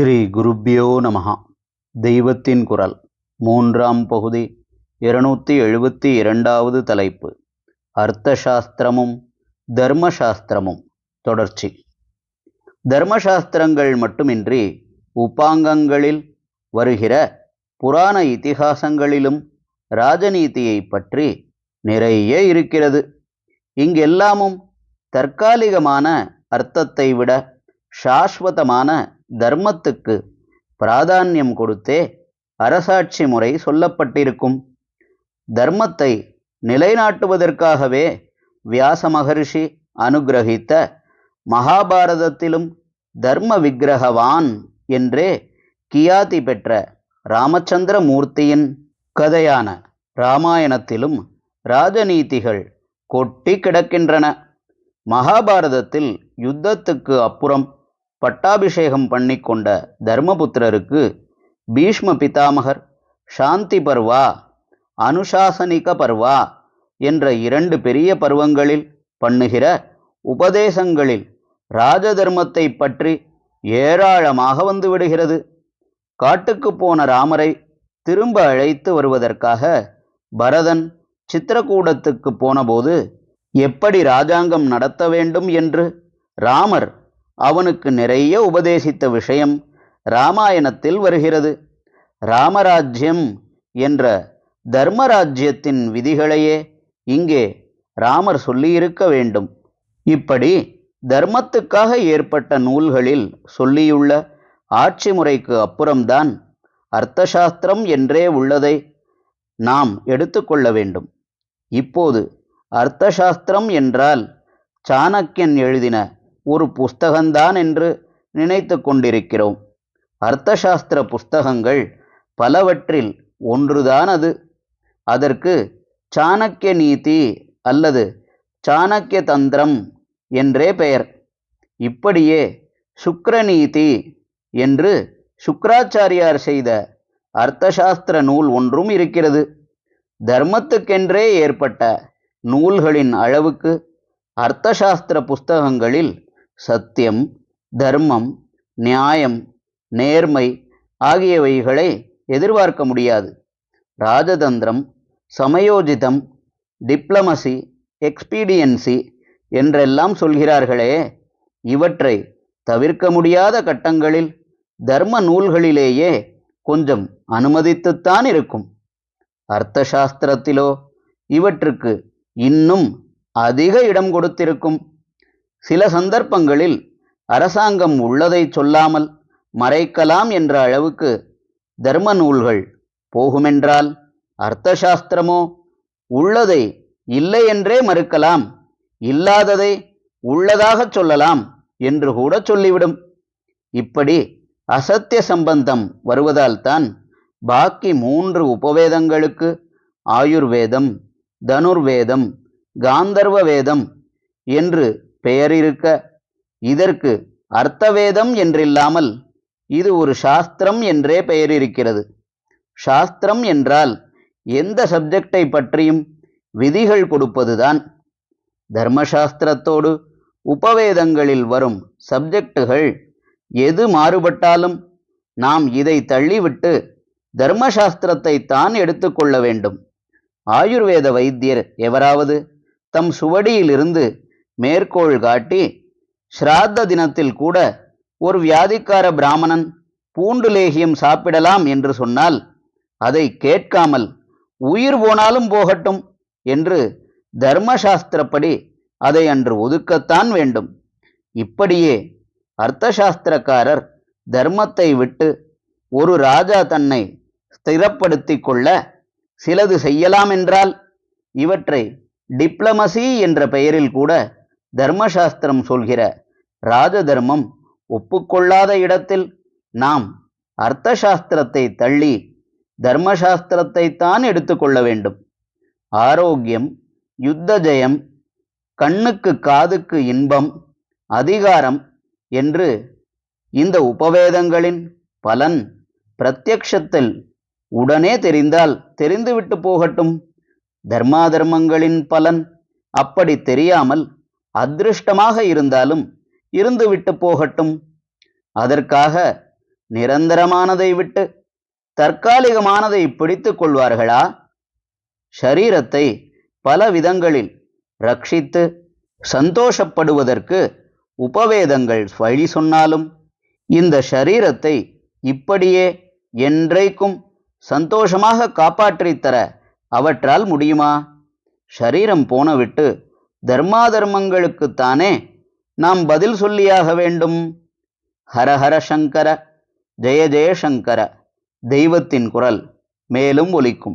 ஸ்ரீ குருப்பியோ நமஹா. தெய்வத்தின் குரல். மூன்றாம் பகுதி இருநூற்றி எழுபத்தி இரண்டாவது தலைப்பு. அர்த்தசாஸ்திரமும் தர்மசாஸ்திரமும். தொடர்ச்சி. தர்மசாஸ்திரங்கள் மட்டுமின்றி உபாங்கங்களில் வருகிற புராண இதிகாசங்களிலும் ராஜநீதியை பற்றி நிறைய இருக்கிறது. இங்கெல்லாமும் தற்காலிகமான அர்த்தத்தை விட சாஸ்வதமான தர்மத்துக்கு பிராதானியம் கொடுத்தே அரசாட்சி முறை சொல்லப்பட்டிருக்கும். தர்மத்தை நிலைநாட்டுவதற்காகவே வியாச மகரிஷி அனுகிரகித்த மகாபாரதத்திலும் தர்ம விக்கிரகவான் என்றே கியாதி பெற்ற ராமச்சந்திர மூர்த்தியின் கதையான ராமாயணத்திலும் ராஜநீதிகள் கொட்டி கிடக்கின்றன. மகாபாரதத்தில் யுத்தத்துக்கு அப்புறம் பட்டாபிஷேகம் பண்ணிக்கொண்ட தர்மபுத்திரருக்கு பீஷ்ம பிதாமகர் சாந்தி பர்வா அனுசாசனிக பர்வா என்ற இரண்டு பெரிய பருவங்களில் பண்ணுகிற உபதேசங்களில் ராஜதர்மத்தை பற்றி ஏராளமாக வந்து விடுகிறது. காட்டுக்கு போன ராமரை திரும்ப அழைத்து வருவதற்காக பரதன் சித்திரக்கூடத்துக்கு போனபோது எப்படி ராஜாங்கம் நடத்த வேண்டும் என்று ராமர் அவனுக்கு நிறைய உபதேசித்த விஷயம் ராமாயணத்தில் வருகிறது. ராமராஜ்யம் என்ற தர்மராஜ்யத்தின் விதிகளையே இங்கே ராமர் சொல்லியிருக்க வேண்டும். இப்படி தர்மத்துக்காக ஏற்பட்ட நூல்களில் சொல்லியுள்ள ஆட்சி முறைக்கு அப்புறம்தான் அர்த்தசாஸ்திரம் என்றே உள்ளதை நாம் எடுத்துக்கொள்ள வேண்டும். இப்போது அர்த்தசாஸ்திரம் என்றால் சாணக்கியன் எழுதின ஒரு புஸ்தகம்தான் என்று நினைத்து கொண்டிருக்கிறோம். அர்த்தசாஸ்திர புஸ்தகங்கள் பலவற்றில் ஒன்றுதான் அது. அதற்கு சாணக்கிய நீதி அல்லது சாணக்கிய தந்திரம் என்றே பெயர். இப்படியே சுக்ரநீதி என்று சுக்கராச்சாரியார் செய்த அர்த்தசாஸ்திர நூல் ஒன்றும் இருக்கிறது. தர்மத்துக்கென்றே ஏற்பட்ட நூல்களின் அளவுக்கு அர்த்தசாஸ்திர புஸ்தகங்களில் சத்தியம் தர்மம் நியாயம் நேர்மை ஆகியவைகளை எதிர்பார்க்க முடியாது. ராஜதந்திரம் சமயோஜிதம் டிப்ளமசி எக்ஸ்பீடியன்சி என்றெல்லாம் சொல்கிறார்களே இவற்றை தவிர்க்க முடியாத கட்டங்களில் தர்ம நூல்களிலேயே கொஞ்சம் அனுமதித்துத்தான் இருக்கும். அர்த்தசாஸ்திரத்திலோ இவற்றுக்கு இன்னும் அதிக இடம் கொடுத்திருக்கும். சில சந்தர்ப்பங்களில் அரசாங்கம் உள்ளதை சொல்லாமல் மறைக்கலாம் என்ற அளவுக்கு தர்ம நூல்கள் போகுமென்றால் அர்த்தசாஸ்திரமோ உள்ளதை இல்லை என்றே மறுக்கலாம் இல்லாததை உள்ளதாகச் சொல்லலாம் என்று கூட சொல்லிவிடும். இப்படி அசத்திய சம்பந்தம் வருவதால்தான் பாக்கி மூன்று உபவேதங்களுக்கு ஆயுர்வேதம் தனுர்வேதம் காந்தர்வ வேதம் என்று பெயரிருக்க. இதற்கு அர்த்தவேதம் என்றில்லாமல் இது ஒரு சாஸ்திரம் என்றே பெயரிருக்கிறது. சாஸ்திரம் என்றால் எந்த சப்ஜெக்டை பற்றியும் விதிகள் கொடுப்பதுதான். தர்மசாஸ்திரத்தோடு உபவேதங்களில் வரும் சப்ஜெக்டுகள் எது மாறுபட்டாலும் நாம் இதை தள்ளிவிட்டு தர்மசாஸ்திரத்தை தான் எடுத்துக்கொள்ள வேண்டும். ஆயுர்வேத வைத்தியர் எவராவது தம் சுவடியிலிருந்து மேற்கோள் காட்டி ஸ்ராத்த தினத்தில் கூட ஒரு வியாதிக்கார பிராமணன் பூண்டு லேகியம் சாப்பிடலாம் என்று சொன்னால் அதை கேட்காமல் உயிர் போனாலும் போகட்டும் என்று தர்மசாஸ்திரப்படி அதை அன்று ஒதுக்கத்தான் வேண்டும். இப்படியே அர்த்தசாஸ்திரக்காரர் தர்மத்தை விட்டு ஒரு ராஜா தன்னை ஸ்திரப்படுத்தி கொள்ள சிலது செய்யலாம் என்றால் இவற்றை டிப்ளமசி என்ற பெயரில் கூட தர்மசாஸ்திரம் சொல்கிற ராஜ தர்மம் ஒப்புக்கொள்ளாத இடத்தில் நாம் அர்த்தசாஸ்திரத்தை தள்ளி தர்மசாஸ்திரத்தை தான் எடுத்துக்கொள்ள வேண்டும். ஆரோக்கியம் யுத்த ஜெயம் கண்ணுக்கு காதுக்கு இன்பம் அதிகாரம் என்று இந்த உபவேதங்களின் பலன் பிரத்யக்ஷத்தில் உடனே தெரிந்தால் தெரிந்துவிட்டு போகட்டும். தர்மாதர்மங்களின் பலன் அப்படி தெரியாமல் அதிருஷ்டமாக இருந்தாலும் இருந்துவிட்டு போகட்டும். அதற்காக நிரந்தரமானதை விட்டு தற்காலிகமானதை பிடித்து கொள்வார்களா? ஷரீரத்தை பல விதங்களில் ரட்சித்து சந்தோஷப்படுவதற்கு உபவேதங்கள் வழி சொன்னாலும் இந்த ஷரீரத்தை இப்படியே என்றைக்கும் சந்தோஷமாக காப்பாற்றித் தர அவற்றால் முடியுமா? ஷரீரம் போனவிட்டு தர்மாதர்மங்களுக்குத்தானே நாம் பதில் சொல்லியாக வேண்டும்? ஹரஹர சங்கர ஜெய ஜெயசங்கர தெய்வத்தின் குரல் மேலும் ஒலிக்கும்.